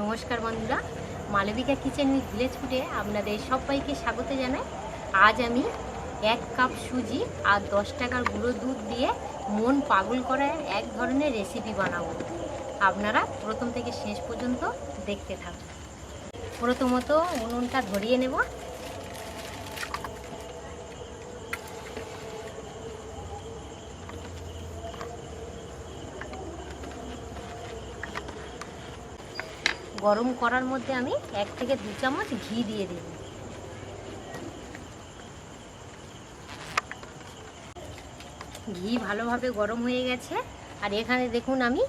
নমস্কার বন্ধুরা। Malavika kitchen with village ফুডে আপনাদের সবাইকে স্বাগত জানাই। আজ আমি এক কাপ সুজি আর দশ টাকার গুঁড়ো দুধ দিয়ে মন পাগল করার এক ধরনের রেসিপি বানাবো। আপনারা প্রথম থেকে শেষ পর্যন্ত দেখতে থাকুন। প্রথমত উনুনটা ধরিয়ে নেব। গরম করার মধ্যে আমি এক থেকে দু চামচ ঘি দিয়ে দিই ঘি ভালোভাবে গরম হয়ে গেছে। আর এখানে দেখুন আমি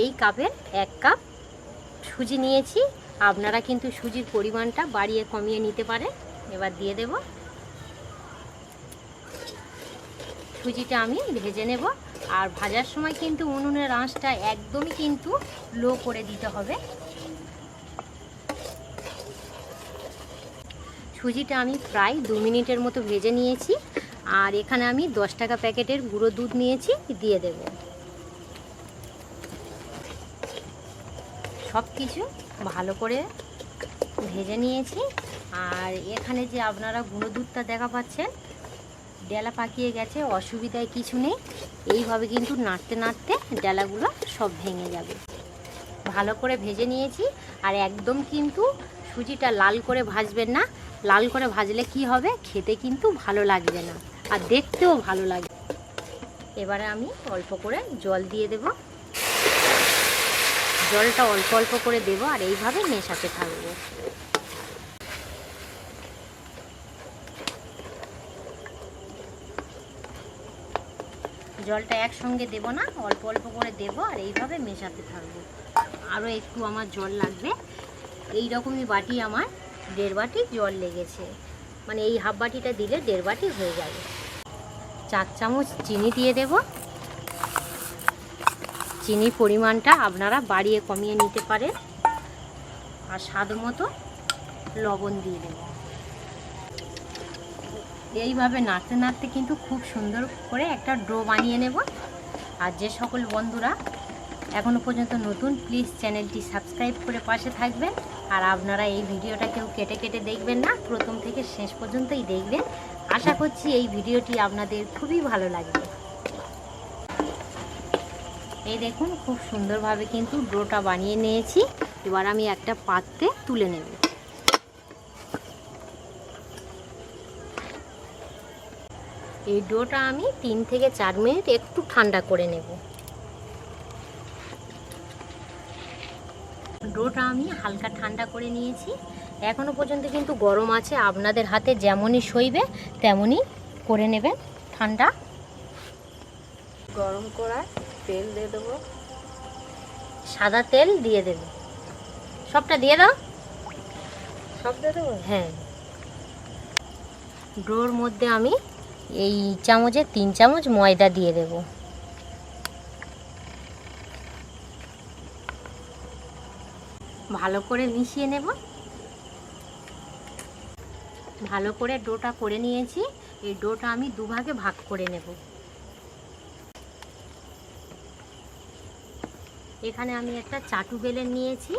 এই কাপের এক কাপ সুজি নিয়েছি। আপনারা কিন্তু সুজির পরিমাণটা বাড়িয়ে কমিয়ে নিতে পারেন। এবার দিয়ে দেব। সুজিটা আমি ভেজে নেব। আর ভাজার সময় কিন্তু উনুনের আঁচটা একদমই কিন্তু লো করে দিতে হবে। সুজিটা আমি প্রায় দু মিনিটের মতো ভেজে নিয়েছি। আর এখানে আমি দশ টাকা প্যাকেটের গুঁড়ো দুধ নিয়েছি, দিয়ে দেব। সব কিছু ভালো করে ভেজে নিয়েছি। আর এখানে যে আপনারা গুঁড়ো দুধটা দেখা পাচ্ছেন, ডেলা পাকিয়ে গেছে, অসুবিধায় কিছু নেই। এইভাবে কিন্তু নাড়তে নাড়তে ডেলাগুলো সব ভেঙে যাবে। ভালো করে ভেজে নিয়েছি। আর একদম কিন্তু সুজিটা লাল করে ভাজবেন না। লাল করে ভাজলে কি হবে? খেতে কিন্তু ভালো লাগবে না। আর দেখতেও ভালো লাগবে এবারে আমি অল্প করে জল দিয়ে দেব। জলটা অল্প অল্প করে দেব আর এইভাবে মেশাতে থাকব। জলটা একসঙ্গে দেব না, অল্প অল্প করে দেব আর এইভাবে মেশাতে থাকব। আরও একটু আমার জল লাগবে। এই রকমই বাটি আমার দেড় বাটি জল লেগেছে। মানে এই হাফ বাটিটা দিলে দেড় বাটি হয়ে যাবে। চার চামচ চিনি দিয়ে দেব। চিনির পরিমাণটা আপনারা বাড়িয়ে কমিয়ে নিতে পারেন। আর স্বাদ মতো লবণ দিয়ে দেব। এইভাবে নাড়তে নাড়তে কিন্তু খুব সুন্দর করে একটা ডো বানিয়ে নেব। আর যে সকল বন্ধুরা এখনও পর্যন্ত নতুন প্লিজ চ্যানেলটি সাবস্ক্রাইব করে পাশে থাকবেন। আর আপনারা এই ভিডিওটা কেউ কেটে কেটে দেখবেন না, প্রথম থেকে শেষ পর্যন্তই দেখবেন। আশা করছি এই ভিডিওটি আপনাদের খুবই ভালো লাগবে। এই দেখুন, খুব সুন্দরভাবে কিন্তু ডোটা বানিয়ে নিয়েছি। এবার আমি একটা পাত্রে তুলে নেব। এই ডোটা আমি তিন থেকে চার মিনিট একটু ঠান্ডা করে নেব। ডোটা আমি হালকা ঠান্ডা করে নিয়েছি। এখনও পর্যন্ত কিন্তু গরম আছে আপনাদের হাতে যেমনই সইবে তেমনই করে নেবেন ঠান্ডা। গরম করার তেল দিয়ে দেবো। সাদা তেল দিয়ে দেব। সবটা দিয়ে দাও। সব দিয়ে দেবো? হ্যাঁ। ডোর মধ্যে আমি এই চামচে তিন চামচ ময়দা দিয়ে দেব। ভালো করে মিশিয়ে নেব। ভালো করে ডোটা করে নিয়েছি। এই ডোটা আমি দুভাগে ভাগ করে নেব। এখানে আমি একটা চাটু বেলে নিয়েছি।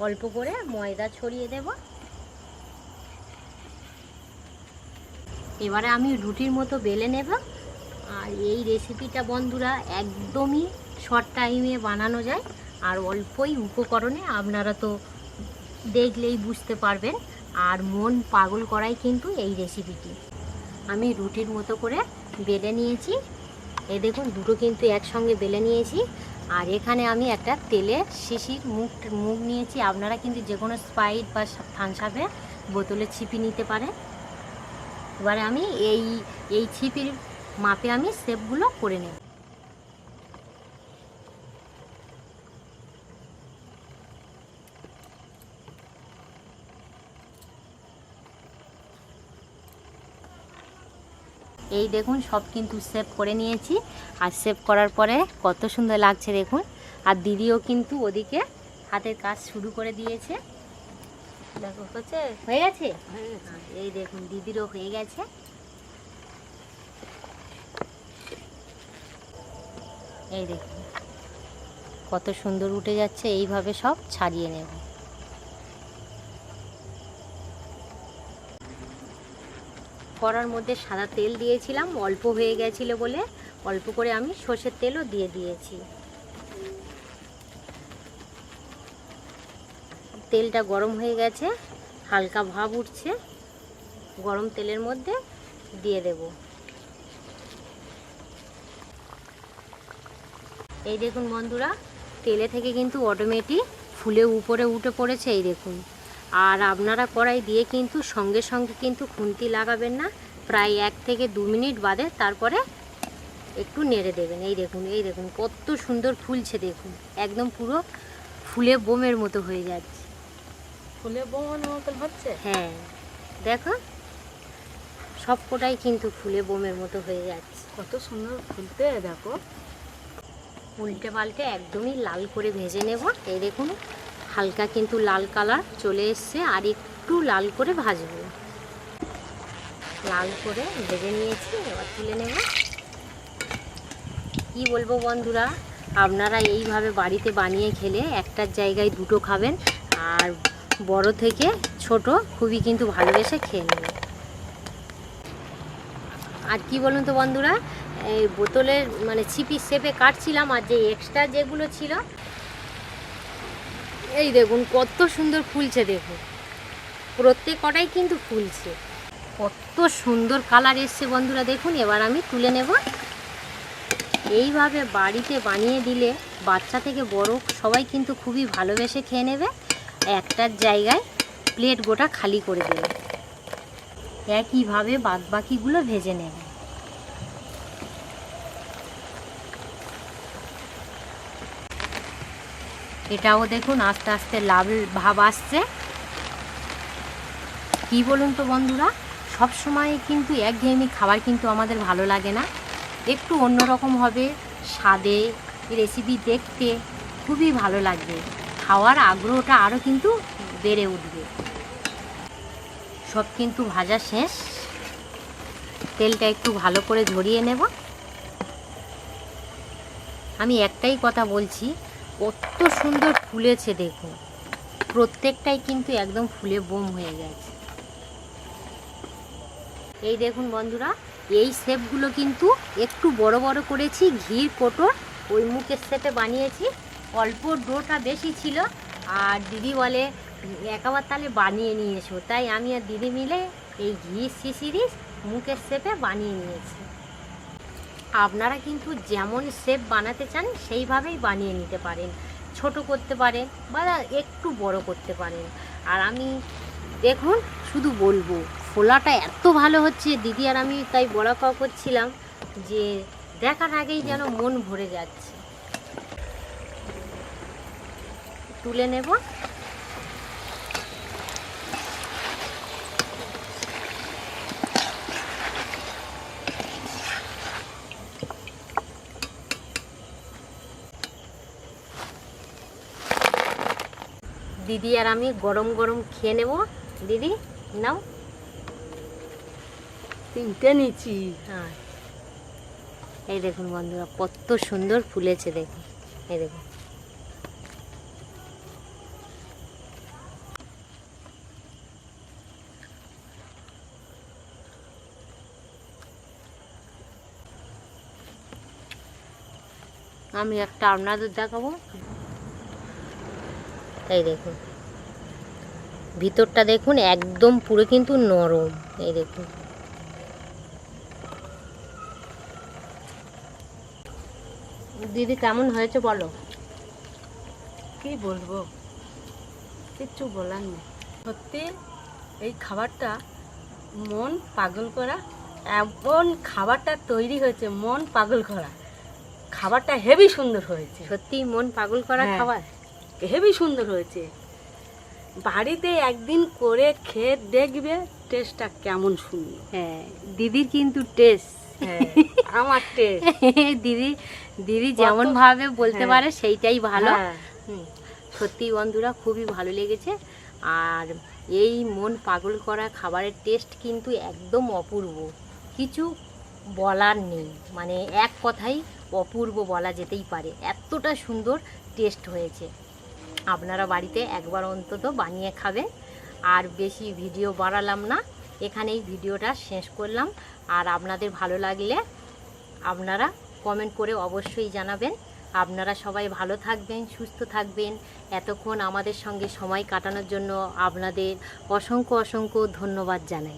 অল্প করে ময়দা ছড়িয়ে দেব। এবারে আমি রুটির মতো বেলে নেব। আর এই রেসিপিটা বন্ধুরা একদমই শর্ট টাইমে বানানো যায়। আর অল্পই উপকরণে আপনারা তো দেখলেই বুঝতে পারবেন। আর মন পাগল করাই কিন্তু এই রেসিপিটি আমি রুটির মতো করে বেলে নিয়েছি। এ দেখুন, দুটো কিন্তু একসঙ্গে বেলে নিয়েছি। আর এখানে আমি একটা তেলের শিশির মুখ মুখ নিয়েছি। আপনারা কিন্তু যে কোনো স্পাইট বা থানসাপের বোতলে ছিপি নিতে পারেন। এবারে আমি এই এই ছিপির মাপে আমি শেপগুলো করে নেব। এই দেখুন, সব কিন্তু সেভ করে নিয়েছি। আর সেভ করার পরে কত সুন্দর লাগছে দেখুন। আর দিদিও কিন্তু ওদিকে হাতের কাজ শুরু করে দিয়েছে। দেখো, হচ্ছে, হয়ে গেছে? এই দেখুন, দিদিরও হয়ে গেছে। এই দেখুন, কত সুন্দর উঠে যাচ্ছে। এইভাবে সব ছাড়িয়ে নেব। কড়ার মধ্যে সাদা তেল দিয়েছিলাম, অল্প হয়ে গেছিল বলে অল্প করে আমি সর্ষের তেলও দিয়ে দিয়েছি। তেলটা গরম হয়ে গেছে, হালকা ভাব উঠছে, গরম তেলের মধ্যে দিয়ে দেব। এই দেখুন বন্ধুরা, তেলে থেকে কিন্তু অটোমেটিক ফুলে উপরে উঠে পড়েছে, এই দেখুন। আর আপনারা কড়াই দিয়ে কিন্তু সঙ্গে সঙ্গে কিন্তু খুন্তি লাগাবেন না। প্রায় এক থেকে দু মিনিট বাদে তারপরে একটু নেড়ে দেবেন। এই দেখুন এই দেখুন কত সুন্দর ফুলছে দেখুন। একদম পুরো ফুলে বোমের মতো হয়ে যাচ্ছে। ফুলে বোমানো মতন হচ্ছে? হ্যাঁ দেখো সব কটাই কিন্তু ফুলে বোমের মতো হয়ে যাচ্ছে। কত সুন্দর ফুলতে দেখো। উল্টে পাল্টে একদমই লাল করে ভেজে নেব। এই দেখুন হালকা কিন্তু লাল কালার চলে এসছে, আর একটু লাল করে ভাজবো। লাল করে ভেজে নিয়েছি, এবার তুলে নেব। কি বলব বন্ধুরা, আপনারা এইভাবে বাড়িতে বানিয়ে খেলে একটার জায়গায় দুটো খাবেন, আর বড় থেকে ছোট খুবই কিন্তু ভালোবেসে খেয়ে নেবেন। আর কি বলুন তো বন্ধুরা, এই বোতলের মানে ছিপির শেপে কাটছিলাম, আর যে এক্সট্রা যেগুলো ছিল এই দেখুন, কত সুন্দর ফুলছে দেখুন। প্রত্যেক কটাই কিন্তু ফুলছে। কত সুন্দর কালার এসছে বন্ধুরা, দেখুন, এবার আমি তুলে নেব। এইভাবে বাড়িতে বানিয়ে দিলে বাচ্চা থেকে বড় সবাই কিন্তু খুবই ভালোবেসে খেয়ে নেবে। একটার জায়গায় প্লেট গোটা খালি করে দেবে। একইভাবে বাদবাকিগুলো ভেজে নেবে। এটাও দেখুন, আস্তে আস্তে লাভ ভাব আসছে। কি বলুন তো বন্ধুরা, সব সময় কিন্তু একঘেয়েমি খাবার কিন্তু আমাদের ভালো লাগে না। একটু অন্যরকম হবে, স্বাদে রেসিপি দেখতে খুবই ভালো লাগবে। খাওয়ার আগ্রহটা আরও কিন্তু বেড়ে উঠবে। সব কিন্তু ভাজা শেষ। তেলটা একটু ভালো করে ঝরিয়ে নেব। আমি একটাই কথা বলছি কত সুন্দর ফুলেছে দেখুন। প্রত্যেকটাই কিন্তু একদম ফুলে বোম হয়ে গেছে। এই দেখুন বন্ধুরা, এই শেপগুলো কিন্তু একটু বড় বড় করেছি, ঘির কোটোর ওই মুখের শেপে বানিয়েছি। অল্প ডোটা বেশি ছিল, আর দিদি বলে, একাবার তাহলে বানিয়ে নিয়ে এসো। তাই আমি আর দিদি মিলে এই ঘি শিশিরিস মুখের শেপে বানিয়ে নিয়েছি। আপনারা কিন্তু যেমন শেপ বানাতে চান, সেইভাবেই বানিয়ে নিতে পারেন। ছোট করতে পারেন বা একটু বড় করতে পারেন। আর আমি, দেখুন, শুধু বলব, ফোলাটা এত ভালো হচ্ছে। দিদি আর আমি তাই বড়া পাও করছিলাম যে, দেখার আগেই যেন মন ভরে যাচ্ছে। তুলে নেব। দিদি আর আমি গরম গরম খেয়ে নেব। দিদি নাও। তিনটে নিচ্ছি হ্যাঁ। এই দেখুন বন্ধুরা কত সুন্দর ফুলেছে দেখুন। এই দেখুন। আমি একটা আপনাদের দেখাবো। এই দেখুন। ভিতরটা দেখুন একদম পুরো কিন্তু নরম এই দেখুন। দিদি কেমন হয়েছে বলো? কি বলব? কিচ্ছু বলার নেই। সত্যি এই খাবারটা মন পাগল করা এমন খাবারটা তৈরি হয়েছে মন পাগল করা। খাবারটা হেভি সুন্দর হয়েছে। সত্যি মন পাগল করা হ্যাঁ। খাবার? হেভি সুন্দর হয়েছে। বাড়িতে একদিন করে খেয়ে দেখবে টেস্টটা কেমন সুন্দর। হ্যাঁ দিদির কিন্তু টেস্ট হ্যাঁ আমার টেস্ট দিদি দিদি যেমন ভাবে বলতে হ্যাঁ। পারে সেইটাই ভালো। হ্যাঁ। সত্যি বন্ধুরা খুবই ভালো লেগেছে। আর এই মন পাগল করা খাবারের টেস্ট কিন্তু একদম অপূর্ব। কিছু বলার নেই। মানে এক কথাই অপূর্ব বলা যেতেই পারে। এতটা সুন্দর টেস্ট হয়েছে। আপনারা বাড়িতে একবার অন্তত বানিয়ে খাবেন। আর বেশি ভিডিও বাড়ালাম না, এখানেই ভিডিওটা শেষ করলাম। আর আপনাদের ভালো লাগলে আপনারা কমেন্ট করে অবশ্যই জানাবেন। আপনারা সবাই ভালো থাকবেন, সুস্থ থাকবেন। এতক্ষণ আমাদের সঙ্গে সময় কাটানোর জন্য আপনাদের অসংখ্য অসংখ্য ধন্যবাদ জানাই।